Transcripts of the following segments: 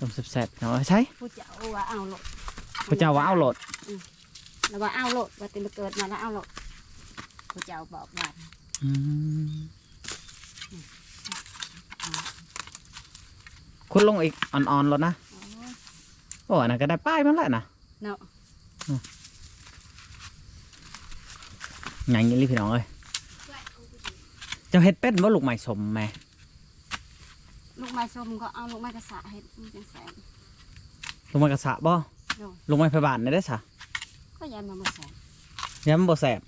ต้มแซ่บๆเนาะใช่ผู้เจ้าว่าเอาโลดพระเจ้าว่าเอาโหลดแล้วว่าเอาโลดว่าเป็นเกิดมาแล้วเอาโลดผู้เจ้าบอกว่าอืมคุณลงอีกอ่อนๆแล้วนะโอ้ยโอ้อันนั้นก็ได้ป้ายมันแหละนะเนาะหยังอยี่ลีพี่น้องเอ้ยเจ้าเฮ็ดเป็นว่าลูกใหม่สมแม่ ลูกไม้ส้มก็เอาลูกไม้กระสาเห็ดมันเป็นแสนลูกไม้กระสะบ่เนาะลูกไม้พยาบาลได้ได้สะก็ยันมาหมดแสนยามันบ่แสบ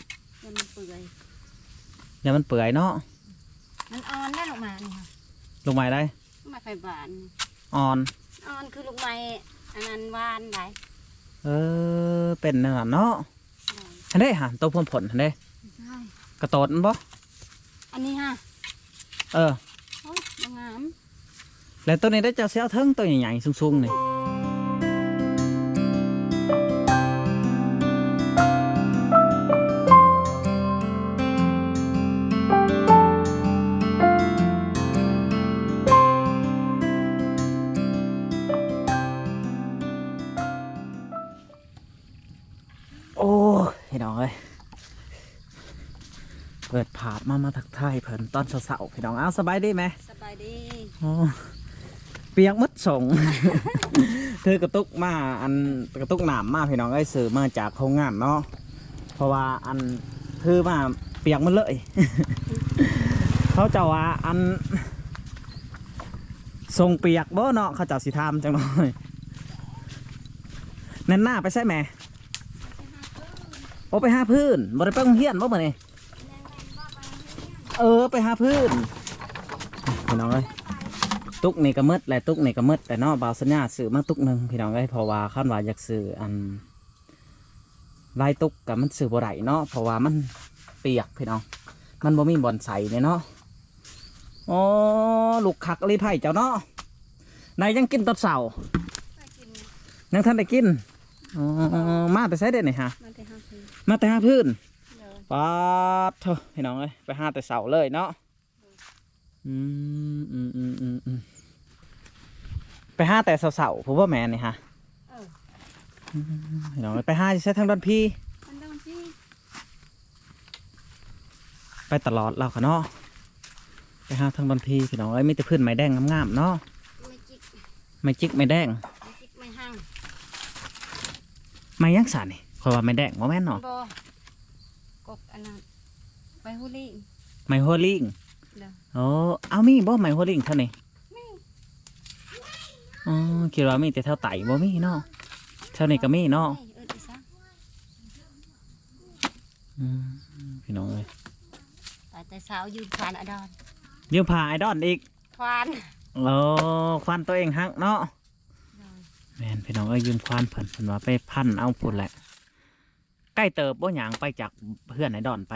ยันมันเปื่อยยามันเปื่อยเนาะมันอ่อนได้ลูกไม้นี่ค่ะลูกไม้ได้ลูกไม้ไฟบานอ่อน อ่อนคือลูกไม้อันนั้นหวานไหลายเออเป็นนั่นน่ะเนาะอันนี้ฮะตัวพวมผลอันนี้ใช่กระโตดมันบ่อันนี้ฮะเออโอ้ยบ่งาม แล้วตัวนี้ได้เจ้าเสียวเทิงตัวใหญ่ๆสูงๆนี่โอ้ยพี่น้องเอ้ย เปิดผาดมา มาทักทายเพิ่นตอนเสาร์ๆพี่น้อง อ้าวสบายดีไหม สบายดีโอ้ เปียกมัดส่ง เธอกระตุกมาอันกระตุกหนามมาพี่น้องไอ้ยสื่อมาจากโรงงานเนาะเพราะว่าอันคือมาเปียกมันเลย เขาจะว่าอันส่งเปียกบ่เนาะเขาจ้าสิทามจังหน่อยนั่นหน้าไปใช่ไหมโอ้ไปห้าพื้นบ่ได้ไปโรงเรียนบ่มื้อนี้เออไปห้าพื้นพี่น้องเอ้ย ตุกนี่ก็มืดแหละตุกนี่ก็มืดแต่เนอกบาวสัญญาซื้อมาตุกหนึ่งพี่น้องเอ้ยเพราะว่าขั้นว่าอยากซื้ออันลายตุกกับมันซื้อบ่ได้เนาะเพราะว่ามันเปียกพี่น้อง มันบ่มีบ่อนใส่เนี่ยเนาะโอ้ลูกคักรีไผ่เจ้าเนาะนายยังกินตอนเสาร์ไปกินยังท่านได้กินอ๋อมาแต่ใช้เด็ดนี่ฮะมันไปหาคือมาแต่หาพื้นเลยปาดเถอะพี่น้องเอ้ยไปหาแต่เสาร์เลยเนาะอืมอืมอืมอืมอืม ไปหาแต่เสาร์ๆผมว่าแมนนี่ฮะเออพี่น้องเอ้ยไปหาใช้ทางดอนพี่ มันโดนที่ไปตลอดแล้วค่ะเนาะไปหาทางดอนพี่พี่น้องเอ้ยมีแต่พื้นไม้แดงงามๆเนาะไม่จิกไม้จิกไม้แดงไม่จิกไม่หั่งไม้ยังสานนี่คอยว่าไม้แดงว่าแม่นเนาะบอกกอันนั้นไปฮูลี่ไม้หัวลิงเด้อโอ้เอามีบ่ไม้หัวลิงเท่านี้ อ๋อคิดว่ามีแต่เท่าไต่บ่มีเนาะเท่านี้ก็มีเนาะเอ้ยเอิ้นอีซะอืมพี่น้องเอ้ยไปแต่สาวยืนควานอดอนยืมผ้าไอดอนอีกควานโอ้ควันตัวเองฮักเนาะเลยแม่นพี่น้องเอ้ยยืมควันเพิ่นเพิ่นว่าไปพันเอาพุ่นแหละใกล้เติบบ่หยางไปจากเพื่อนไอดอนไป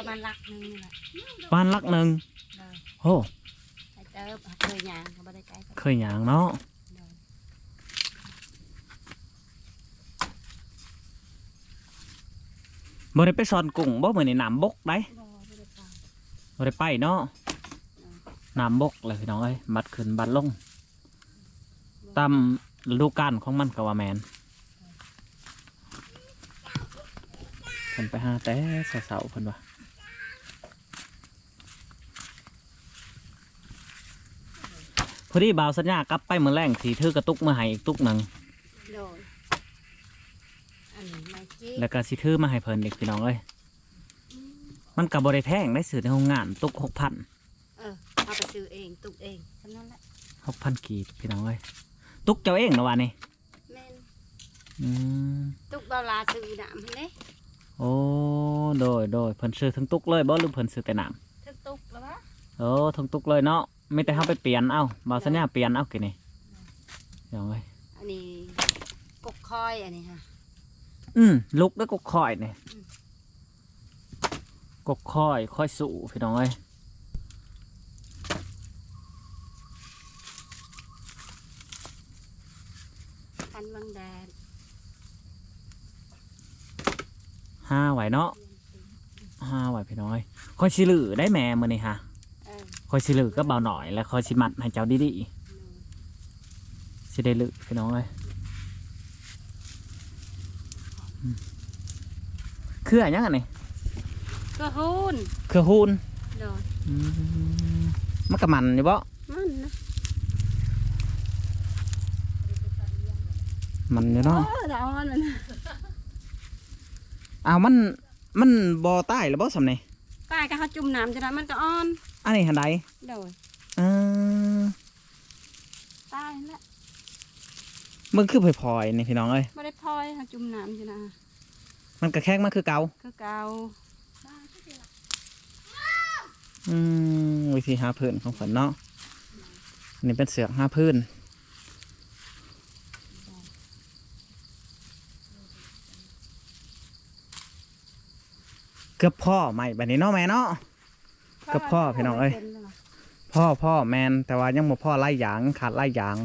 ประมาณลักหนึงนี่แหละบ้านลักหนึ่งเลยโอ้ไปเติบเคยยางก็บ่ได้ไกลก็เคยหยางเนาะเลยบ่ได้ไปสอนกุ้งบ่เหมือนในน้ำบกได้บ่บ่ได้ไปบ่ได้ไปเนาะน้ำบกเลยพี่น้องเอ้ยบัดขึ้นบัดลงตามฤดูกาลของมันก็ว่าแมนเพิ่นไปหาแต่เสาๆเพิ่นว่า พอดีบ่าวสัญญากลับไปเมื่อแรงสีถือกระตุกมาให้อีกตุกหนึ่งเลยอันนี้ไม่จิกแล้วก็สิถือมาให้เพิ่นอีกพี่น้องเอ้ยมันกับบริแพงได้สื่อในโรงงานตุกหกพันเออเอาไปซื้อเองตุกเองเท่านั้นแหละหกพันกีบพี่น้องเอ้ยตุกเจ้าเองนะวะนี่แม่นอืมตุกเบาลาซื้อน้ำให้เด้โอ้โดยโดยเพิ่นซื้อทั้งตุกเลยบ่หรือเพิ่นซื้อแต่น้ทึกตุกแล้ววะำโอ้ทั้งตุกเลยเนาะ ไม่แต่เฮาไปเปลี่ยนเอ้าบ่าวสัญญาเปลี่ยนเอ้ากี่นี่พี่น้องเอ้ยอันนี้กกคอยอันนี้ค่ะ อืมลุกแล้วกกคอยนี่อืมกกคอยคอยสู่พี่น้องเอ้ยพันบางแดดห้าไหวเนาะห้าไว้พี่น้อยคอยสิลือได้แม่มื้อนี้ฮะเออ คอยสิลือก็เบาหน่อยแล้วคอยสิมัดให้เจ้าดีๆสิได้ลือพี่น้องเอ้ยอืมคืออะไรยังไงนี่ก็ฮูนคือฮูนโดยอืมมันกะมันอยู่บ่มันนะมันอยู่เนาะ เออดาวมันมันอ้าวมันมันบ่ใต้หรือบ่สำนี่ป้ายก็เขาจุ่มน้ำจะได้มันก็อ่อน อันนี้หันใดโดยเออตายแล้วมึงคือพลอยๆนี่พี่น้องเอ้ยไม่ได้พลอยเขาจุ่มน้ำจะนะมันกระแข้งมันคือเกาคือเก่าอืมวิธีหาพื้นของฝนเนาะอันนี่เป็นเสือกหาพื้นเกือบพ่อใหม่แบบนี้เนาะแม่เนาะ ก็พ่อพี่น้องเอ้ยพ่อพ่อแมนแต่ว่ายังบ่พ่อไล่ยางขาดไล่ยาง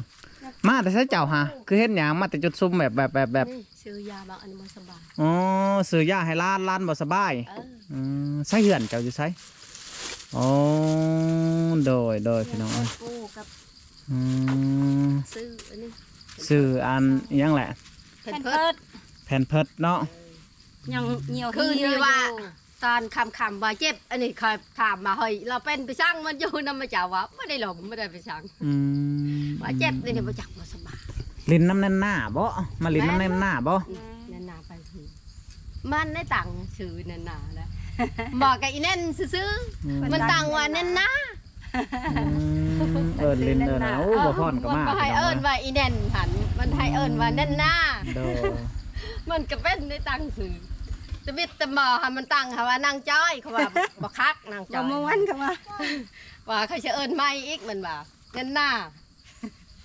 มาแต่ใช้เจ้าฮะคือเห็นยางมาแต่จุดซุ่มแบบแบบแบบแบบนี่ซื้อยาบางอันบ่สบายอ๋อซื้อยาให้ล้านล้านบ่สบายเอออืมใส่เหือนเจ้าอยู่ใส่อ๋อโดยโดยพี่น้องเอ้ยกูกับอืมซื้ออันนี้ซื้ออันอิหยังแหละเพิ่เป็นนเพิ่เพินดแผ่นเพิดเนาะยังเหนียวคือเหี่ยวนี่ว่าอยู่ ตอนคำคำว่าเจ็บ อันนี้เคยถามมาเฮ้ยเราเป็นไปช่างมันอยู่นำมาจากว่าไม่ได้หลงไม่ได้ไปช่างอืมว่าเจ็บนี่นี่มาจากบ่สบายลิ้นน้ำแน่นหน้าบ่มาลิ้นน้ำแน่นหน้าบ่นั่นนาไปทีมันได้ตังค์ซื้อนั่นนาแล้วบอกกับอีแน่นซื้ออืมๆมันตังค์ว่าแน่นนะอืมเอิญลิ้นเอิญนะโอ้บ่พอนก็มามันให้เอิ้นว่าอีแน่นหัน มันให้เอิ้นว่าแน่นนะโดยมันก็เป็นได้ตังค์ซื้อ ตะบิดตะหมอค่ะมันตังค่ะว่านางจ้อยเขาว่าบ่คักนางจ้บ่อยม้วนกันว่าว่าเขาจะเอิ้นไม่อีกมันว่าเงินหน้า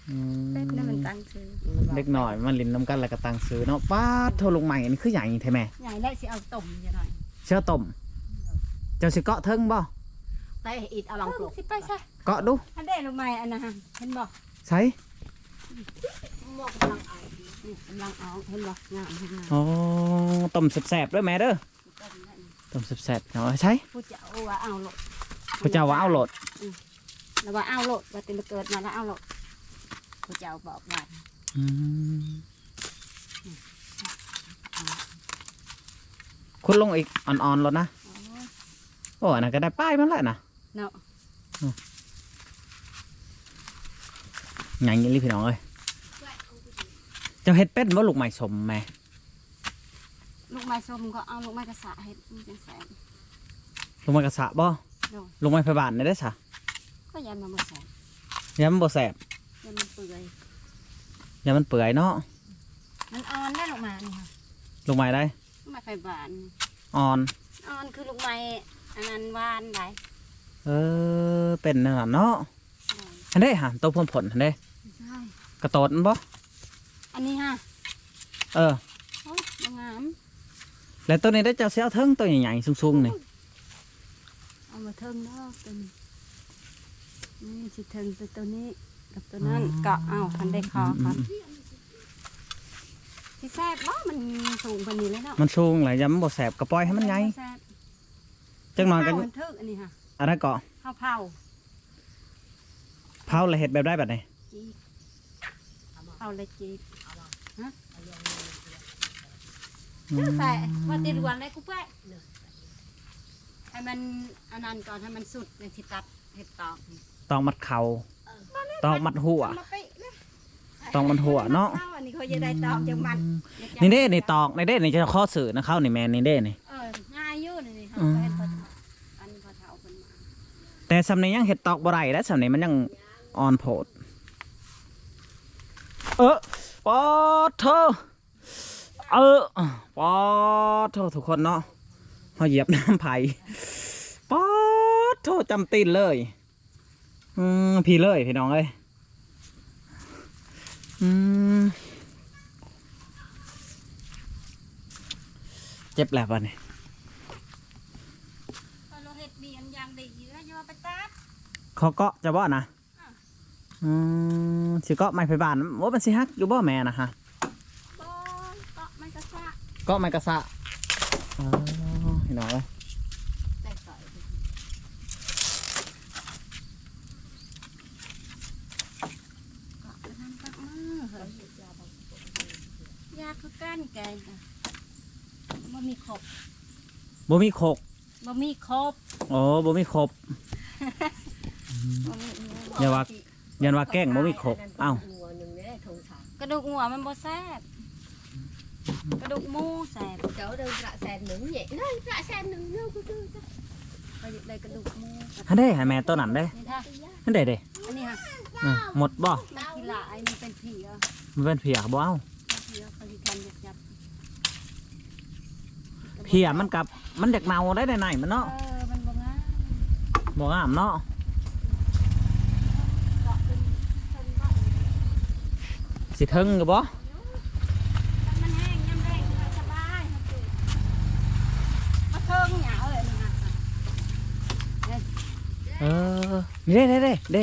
อืมเป็ดนั่นมันตั้งซื้อเล็กหน่อยมันลิ้นน้ำกันแล้วก็ตังซื้อเนาะป้าดโทรลงใหม่อันนี้คือใหญ่แท้แม่ใหญ่ได้สิเอาต้มจะหน่อยเชื่อต้มเจ้าสิเกาะเทิงบ่แต่อีดเอาลังปลุกสิไปใช่เกาะดูอันเด้ลงมาอันนะฮะเห็นบ่ใช่หมวกกำลังเอานี่ กำลังเอาเห็นบ่งามงามอ๋อต้มแสบๆด้วยแม่เด้อต้มแสบๆเนาะใช่ผู้เจ้าว่าเอาโลดพระเจ้าว่าเอาโหลดแล้วว่าเอาโลดว่าติมาเกิดมาแล้วเอาโลดผู้เจ้าบอกว่าอืมคุณลงอีกอ่อนๆแล้วนะโอ้ยโอ้อันนั้นก็ได้ป้ายมันแหละนะเนาะอย่างนี้เลยพี่น้องเอ้ยเจ้าเฮ็ดเป็ดว่าลูกใหม่สมแม่ลูกไม้ส้มก็เอาลูกไม้กระสาเห็ดมันเป็นแสนลูกไม้กระสะบ่โดนลูกไม้ไฟบานได้ได้สะก็ยันมาบ่แสนยามมันบ่แสบยันมันเปื่อยยามมันเปื่อยเนาะมันอ่อนได้ลูกไม้นี่ค่ะลูกไม้ได้ลูกไม้ไฟบานนี่อ่อนอ่อนคือลูกไม้อันนั้นหวานได้เออเป็นนั่นล่ะเนาะโดนอันเด้ฮะตัวพวงผลอันเด้ใช่กระโตดมันบ่ อันนี้ฮะเออโอ้ยบ่งามแล้วตัวนี้ได้เจ้าเสียเทิงตัวใหญ่ๆสูงๆนี่เอามาเทิงเด้อตัวนี้นี่สิเทิงตัวตัวนี้กับตัวนั้นเกาะเอาคันได้คอกันที่แซ่บบ่มันสูงกว่านี้เลยเนาะมันสูงหลายยามมันบ่แสบก็ปล่อยให้มันใหญ่แซ่บจังหน่อยกันเผามันทึกอันนี้ค่ะอะไรเกาะข้าวเผาเผาแล้วเฮ็ดแบบได้แบบไหนจีบเผาเลยจีบอืม ใส่ว่าติดรวนเลยกูเป้ให้มันอันนั้นก่อนให้มันสุดในที่ตัดเห็ดตอกตองมัดเข่าตองมัดหัวตองมัดหัวเนาะนนี้เขาจะได้ตอกจังมันนี่เด้นี่ตอกนี่เด้นี่จะข้อสื่อนะเข้านี่แมนนี่เด้นี่เออง่ายอยู่นี่ค่ะอืมก็เห็นพอเฒ่าอันนี้พอเฒ่าเป็นแต่สำเนียงเห็ดตอกบ่ไรแล้วสำเนียงมันยังอ่อนโผดเออ ปอดเธอเออปอดเธอทุกคนเนาะเขาเหยียบน้ำไผ่ปอดเธอจำตีนเลยอืมพี่เลยพี่น้องเอ้ยอืมเจ็บแล้วป่ะเนี่ยพอเราเห็ดมีอันอย่างดีอยู่แล้วอย่ามาไปตัดเขาเกาะจะบ่นะ อืมสิเกาะไม้ไผ่บานว่ามันสิฮักอยู่บ่แม่นะฮะเกาะไม้กระสะเกาะไม้กระสะอ๋เห็นหน่อยยาคืบ่มีขบบ่มีขบบ่มีขบโอ้บ่มีขบอย่าว่า ยันว่าแกล้งบ่มีโคกเอ้า หัวหนึ่งเนี่ยทงสามกระดูกงัวมันบ่แซ่บกระดูกหมูแซ่บเจ้าเดินกระแสนหนึ่งเนี่ยนั่นกระแสนหนึ่งเนี่ยกูดูจ้ะก็อยากได้กระดูกหมูฮันได้ให้แม่ตัวนั้นเด้นี่ท่าฮันได้เด้อันนี้ค่ะอะหมดบ่มันกีฬาไอ้นี่เป็นผีอะมันเป็นเพียบ่เอาผีอะเขาสิทำยับยับเพียมันกับมันเด็กเน่าได้ในไหนมันเนาะเออมันบ่งามบ่งามเนาะ เกาะเป็นเพิ่นบ่ สิถึงก็บ่ถ้ามันแห้งยามแรงก็สบายมันสิมาเทิงหยาเอ้ยนี่ค่ะเออนี่เด้เด้เด้เด้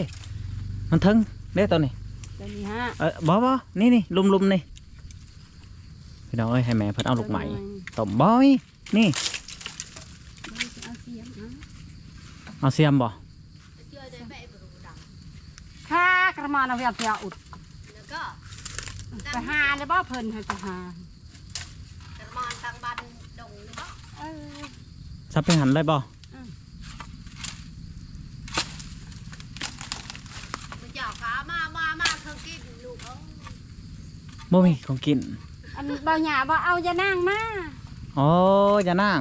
มันถึงเด้ตัวนี้เดี๋ยวนี้ฮะเออบ่บ่นี่นี่ลุมๆนี่พี่น้องเอ้ยให้แม่เพิ่นเอาลูกไหมต้มบ่อยนี่เอาเสียมเอาเอาเสียมบ่เจอได้แบบรูดค่ากระมานเอาเวียเพียอุดำแล้วก็ไป หาเลยบ่เพิ่นให้ไปหาตะมอนตังบันดงเนาะเออ ซับไปหันเลยบ่มันเจ้าขามามามาเครื่องกินลูกเอ้ยบ่มีของกิน อันบ่หยาบ่เอาจะนั่งมาโอ้ยอย่านั่ง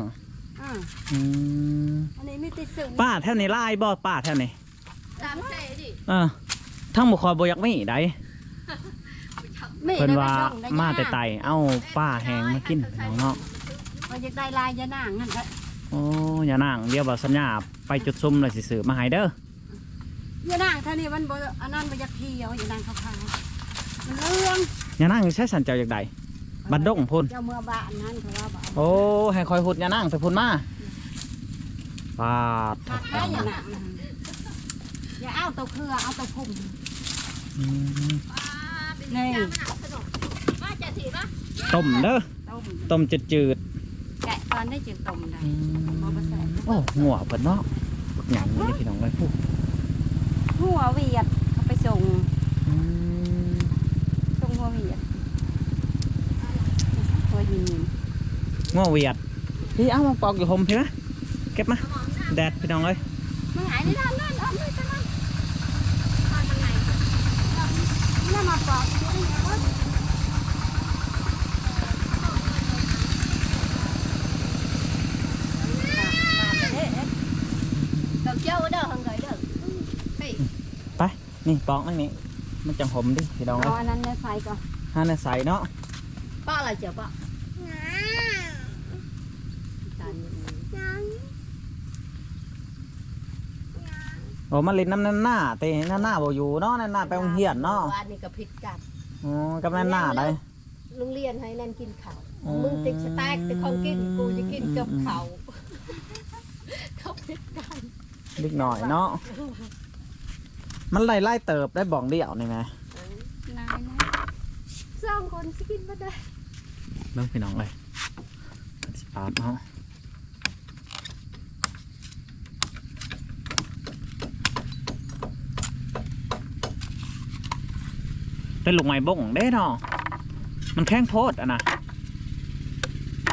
อ่าอืมอันนี้มีติดสึงป้าแถวนี้ลายบ่ป้าแถวนี้ตามเซ่ดิ เออทั้งบ่คอยบ่อยากมีได้ไม่ เพิ่นได้ว่าไปส่งได้มาแต่ย่ไตเอ้าป้าแหงมากินพี่น้องเนาะว่าอยากได้ลายยะนางนั่นแหละโอ้อย่านั่งเดี๋ยวบ่สัญญาไปจุดซุ่มเลยสิซื้อมาให้เด้อยะนางเท่านี้มันบ่อันนั้นบ่อยากเที่ยวยะนางขาวๆมันเรื่องอย่านั่งใช้สันเจ้าอยากใดบัดดงพุ่นเจ้าเมื่อบ้านนั้นเขาว่าบ่เอาโอ้ให้คอยหุดอย่านั่งไปพุ่นมาปาดหักได้ยะนางนั่นอย่าเอาเตาเครือเอาเตาพุ่มอืมป้าเป็นจ้างหนัก สนุกป้าจะถีบป่ะต้มเด้อต้มต้มจืดแกะตอนได้จึงต้มได้ๆอืมบ่บ่แซ่บโอ้หัวเพิ่นเนาะบักหยังนี่พี่น้องเอ้ยผู้หัวเวียดเอาไปส่งอืมส่งหัวเวียดหัวยิงง้อเวียดพี่เอามาปอกอยู่ห่มพี่นะเก็บมาสมองหน้าแดดพี่น้องเอ้ยมันหายในด้านนั้นเอาเลยจังนั้นตอนทางไหนนี่มาปอกอยู่นี่เอาไว้ เดี๋ยวเจ้าเด้อหังไงเด้อเฮ้ย ไป นี่ปอกนั่นนี่มันจังห่มดิพี่น้องเอาเอ้ยอันนั้นในไฟก่อนห้าในใสเนาะป้าอะไรเจ้าป้าตานี่โอ้มาเลินน้ำนั่นหน้าเตะนั่นหน้าบ่อยู่เนาะนั่นหน้าไปโรงเรียนเนาะว่านี่ก็ผิดกันอ๋อกับนั่นหน้าได้โรงเรียนให้นั่นกินข้าวอืมมึงติดสแต็กแต่ของกินกูจะกินกับเขาเขาผิดกันเล็กหน่อยเนาะ มันไล่ไล่เติบได้บ่องเดียวนี่ไหมนายนะสองคนสิกินมาได้เบิ่งพี่น้องเลยสิปาดเนาะเป็นลูกไม้บ่งเด้เนาะมันแข้งโพดอะนะ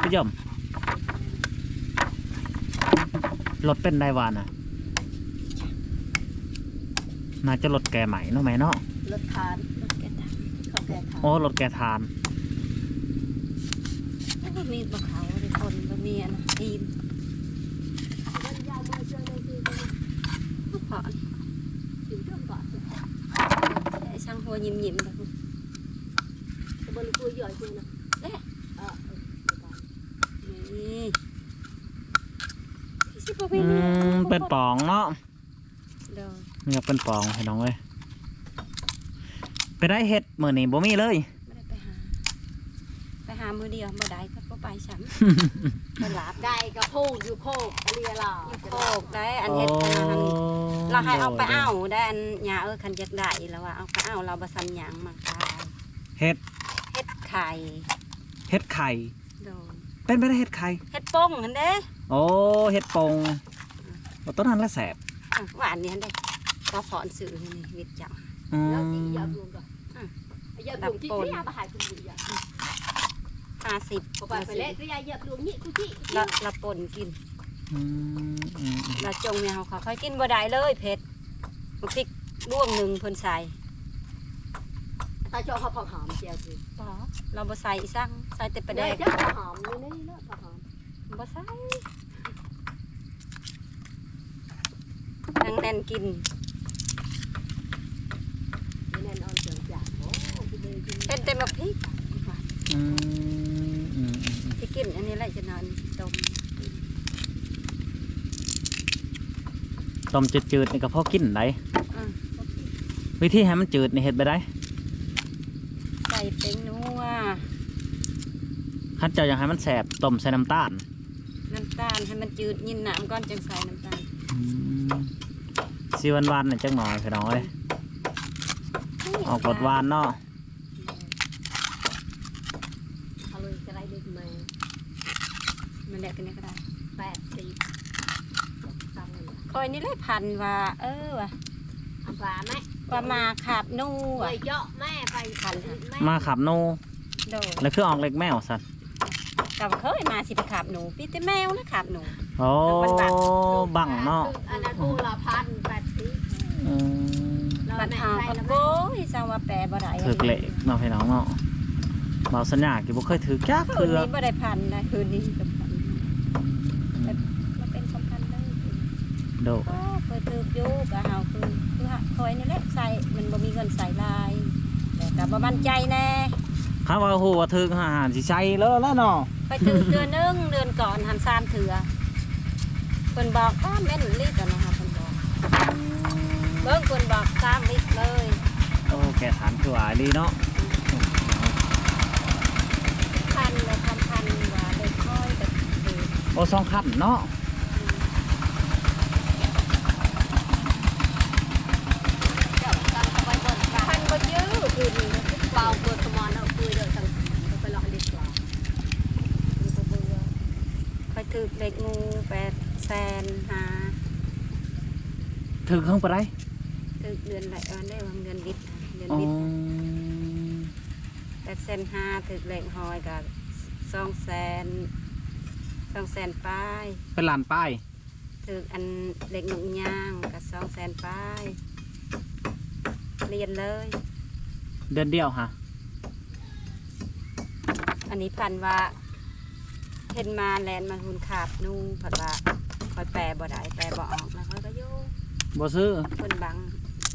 พี่ยมรถเป็นได้วานะ น่าจะรถแกใหม่เนาะไหมเนาะรถทานรถแกทานเขาแกทานโอ้รถแกทานก็มีบะเขาในคนบะเมียนะทีมมันยาวมาเจอในที่ตรงก็พออยู่เรื่องก่อนไอ้ช่างหัวยิ้มยิ้มๆแบบแต่บนกูย่อยจริงนะเอ๊ะเออนี่สิบอืมเป็นปองเนาะ เดี๋ยวนี่ก็เป็นปองให้น้องเลยไปได้เห็ดมือนี่บ่มีเลยไม่ได้ไปหา ไปหามือเดียวบ่ได้ก็บ่ไปฉันไปหลับได้ก็พูดอยู่โคกเรียล่ะอยู่โคกได้อันเฮ็ดอันนั้นเราให้เอาไปเอาได้อันยาเออคันอยากได้แล้วว่าเอาไปเอาเราบ่ซันหยังมาขายเห็ดเฮ็ดไข่เห็ดไข่โดนเป็นไปได้เห็ดไข่เฮ็ดโป้งหั่นเด้โอ้เห็ดปงโอ้ต้นนั้นละแสบอะหวานนี่หั่นเด้ ก็พรซื้อนี่นี่วิทย์จังอืแล้วมอีกอย่าบวงก่อนอืมอย่าบวงที่ที่อาบหายคุณบุญอย่าห้าสิบพอไปไปเละก็ยายเหยียบหลวงนี่กูจี้ละละปนกินอืมอืมอืมละจงเนี่ยเขาเขาค่อยกินบ่ได้เลยเผ็ดบางทีล่วงหนึ่งเพิ่นใส่ตาเจาะเขาผักหอมเจียวสิป๋อเราบ่ใส่อีสังใส่แต่ปลาแดได้กจ้าผักหอมนี่นี่แล้วผักหอมบ่ใส่นั่งแน่นกินนี่แน่นอนเจียวจ่าโอ้พี่เบย์ กินเป็นแต่มาพริกอืมอืมอืมที่กินอันนี้แหละจะนอนต้มต้มจืดๆนี่ก็พอกินได้อะวิธีให้มันจืดนี่เฮ็ดไปได้ใส่เป็นนัวคันเจ้าอยากให้มันแสบต้มใส่น้ำตาลน้ำตาลให้มันจืดยินน้ำก่อนจึงใส่น้ำตาลอืมสีหวานๆนี่จังหน่อยพี่น้องเอ้ยออกรสหวานเนาะ เอาเลยจะได้เด็กมา มันแหละกันนี้ก็ได้ แปดสิบสั่งเลย ค อยนี่แหละพันว่า เออว่ะอันฝาไหมว่ามาขาบนูไปว่ะเจาะแม่ไปขันแม่มาขับโนโดดแล้วคือออกเล็กแมวสัตว์กับเคยมาสิไปขาบหนูพี่แต่แมวนะขาบหนู โอ้มันบังบังเนาะอันนั้นกูละพันแปดสิบอืมบัดหากับโก้ยสร้างว่าแปลบ่ได้ถือเละเนาะพี่น้องเนาะเบาสัญญากี่บ่เคยถือจักคืเคืนอนี้บ่ได้พันนะคืนนี้กับพันแบบมาเป็นสำคัญเลย โดก็เคยถืออยู่กับเฮาคือคือคอยนี่แหละใส่มันบ่มีเงินใส่ลายแต่ก็บ่มั่นใจแน่ข้าว่าฮู้ว่าถืออาหารสิใช้แล้วแล้วเนาะไปถือเดือนหนึงเดือนก่อนหันซามเถือเพิ่นบอกว่าแม่นลิตรนะคะเพิ่นบอกเบิ่งเพิ่นบอก3ลิตรเลยโอ้แกถามคือว่าดีเนาะพันแล้วพันพันว่าได้ค่อยกับถือโอ้สองคันเนาะ เจ้าสั่งเข้าไปบนปลา พันบ่ยื้อคืนนี้นะ เปล่าเปิดสมอนเอาคุยเดี๋ยวสั่ งไปลองดีกว่ามันก็เบื่อค่อยถือเด็กงูแปดแสนหาถือเครื่องไปไรถือเดือนไหลเออได้วางเดือนลิตรเดือนอ๋อลิตรแปดแสนห้าถือเหล็กหอยกับสองแสนสองแสนป้ายเป็นลานป้ายถืออันเหล็กหนุ่มย่างกับสองแสนป้ายเรียนเลย เดือนเดียวฮะอันนี้พันว่าเห็นมาแลนมาหุนขาบนุ่งผัดว่าคอยแปลบ่ได้แปลบ่ออกแล้วเขาก็โยกบ่ซื้อเพิ่นบัง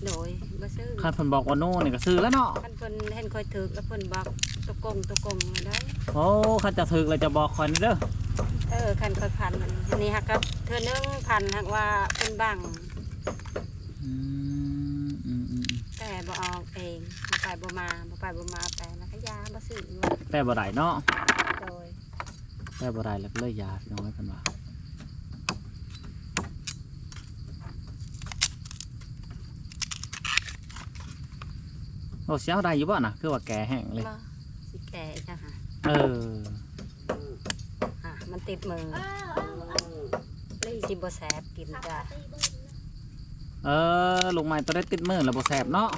โดยบ่ซื้อคันเพิ่นบอกว่าโน่นี่ก็ซื้อแล้วเนาะคันเพิ่นเห็นคอยถึกแล้วเพิ่นบอกตะกงตะกงมาได้โอ้คันจะถือเลยจะบอกคอยนี่เด้อเออคันคอยพันมันอันนี้ฮักก็เธอนึงพันฮักว่าเพิ่นบัง องบ่ไปบ่มาบ่ไปบ่มาแปลแล้วก็ยาบ่ซื้อว่าแต่บ่ได้เนาะโดยแต่บ่ได้แล้วก็เลยยาพี่น้องให้เพิ่นว่าโอ้เสียวได้อยู่บ่น่ะคือว่าแกแห้งเลย บ่สิแก่จ้ะฮะเออ อะมันติดมือเออเออเออลีสิบ่แสบกินจ้ะเออลูกไม้ตัวได้ติดมือแล้วบ่แสบเนาะ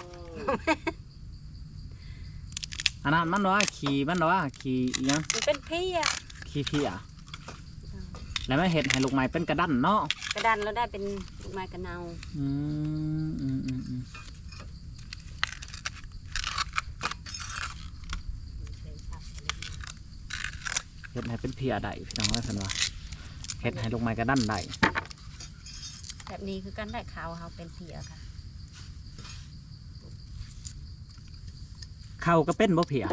อันนั้นมันว่าขี่มันว่าขี่อีหยังมันเป็นพี่อะขี้เพียแล้วไม่เห็ดให้ลูกไม้เป็นกระดันเนาะกระดานเราได้เป็นลูกไม้กระเนาอืมอืมอืมอืมเห็ดให้เป็นเพียได้พี่น้องว่าสันว่าเห็ดให้ลูกไม้กระดันได้แบบนี้คือการได้ขาวเฮาเป็นเพียค่ะ เข้าก็เป็นบ่เพีย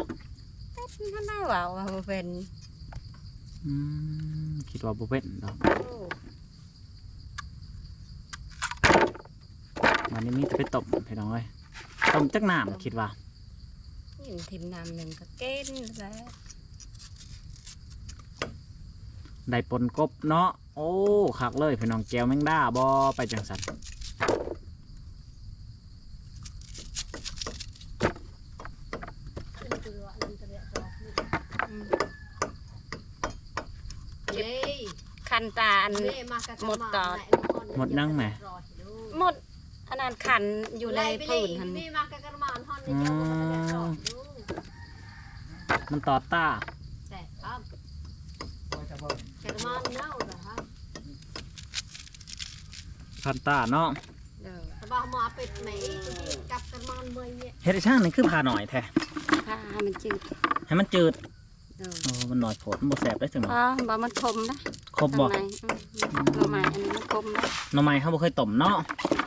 ท่านได้ว่าว่าบ่เป็นอืมคิดว่าบ่เป็นเนาะโอ้วันนี้มีแต่ไปต้มพี่น้องเอ้ยต้มจักน้ำคิดว่ายินทิมน้ำหนึ่งก็เก้นแล้วได้ปนกบเนาะโอ้คักเลยพี่น้องแก้วแมงดาบ่ไปจังสัน อืม เย้ คัน ตาอันเย้มากระหมดก่อนหมดนั่งไหม หมดอันนั้นขันอยู่ในพื้นหันนี่มากระกระมานฮอนนี่เจ้าก็จะรอดูมันต่อต้าแต่มาณเน่าเหรอฮะพันตาเนาะเออสบายหมอเป็ดไหมกับกันมันเมื่อยเนี่ยเฮ็ดให้ช่างนี่คือพาหน่อยแท้ผ้าให้มันจืดให้มันจืดเออโอ้มันหน่อยโผดมันบ่แสบได้ถึงผ้าบ่มันคมนะ ครบบ่ข้างในอืมตัวใหม่อันนี้มันคมนะหน่อไม้เฮาบ่เคยต้มเนาะ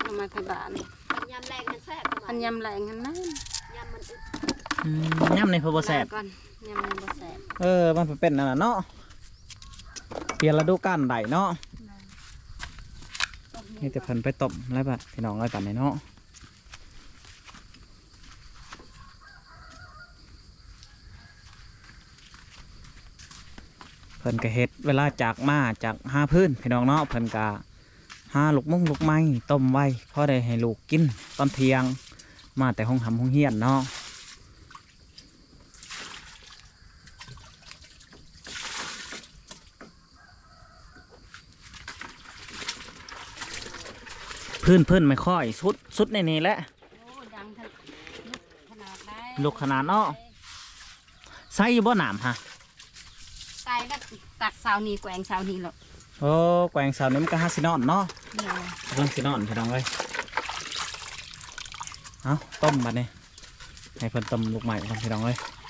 เอามาไทยบ้านมันยำแรงมันแซ่บอันยำแรงอันนั้นยำมันอึดอืมย่ำในเพิ่นบ่แสบก่อนยำมันบ่แสบเออมันเป็นนั่นน่ะเนาะเปลี่ยนฤดูกาลได้เนาะนี่แต่เพิ่นไปต้มแล้วบัดพี่น้องเอ้ยบัดนี้เนาะ เพิ่นก็เฮ็ดเวลาจากมาจากหาพื้นพี่น้องเนาะเพิ่นก็หาลูกมุ้งลูกไม้ต้มไว้พอได้ให้ลูกกินตอนเที่ยง มาแต่ห้องหำห้องเฮียนเนาะพื้นพื้นไม่ค่อยสุดสุดในนี้แหละโอ้ดังขนาดขนาดได้ลูกขนาดเนาะใส่อยู่บ่หนามฮะตายแล้ว ตักสาวนี้แกว่งสาวนี้หรอกโอ้แกว่งสาวนี้มันก็หาสินอนเนาะเดี๋ยวเรื่องสินอนพี่น้องเลยเอาต้มบัดนี้ให้เพิ่นต้มลูกใหม่ก่อนพี่น้องเลยเ